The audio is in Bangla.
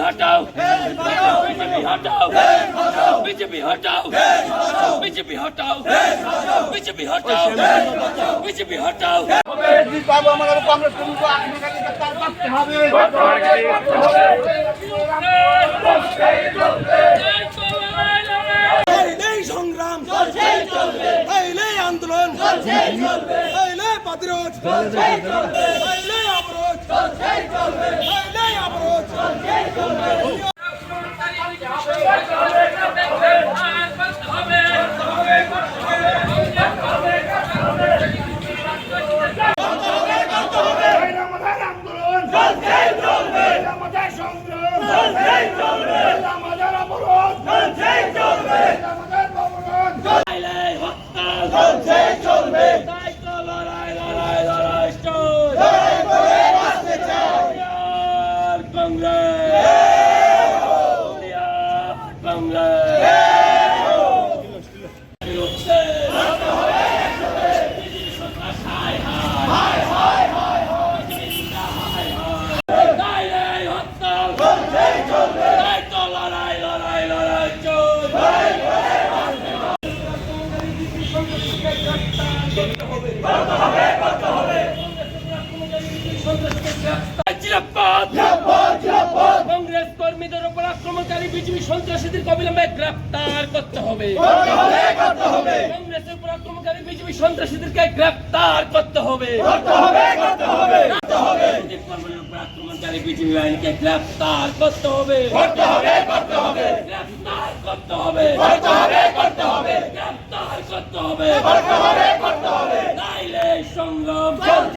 হটাও বিজেপি হটাও বিজেপি হটাও বিজেপি হটাও বিজেপি হটাও বিজেপি হটাও কংগ্রেস চলছেই চলবে। আমাদের সংগ্রাম চলছেই চলবে। আমাদের অবরোধ। চলছেই চলবে। আমাদের অবরোধ। লড়াই হত্যা চলছেই কংগ্রেস কর্মীদের উপর আক্রমণকারী বিজেপি সন্ত্রাসীদের অবিলম্বে গ্রেপ্তার করতে হবে। কংগ্রেসের উপর আক্রমণকারী বিজেপি সন্ত্রাসীদেরকে গ্রেপ্তার করতে হবে। আক্রমণকারী বিজেপি বাহিনীকে গ্রেপ্তার করতে হবে। গ্রেপ্তার করতে হবে। গ্রেপ্তার করতে হবে! সংগ্রাম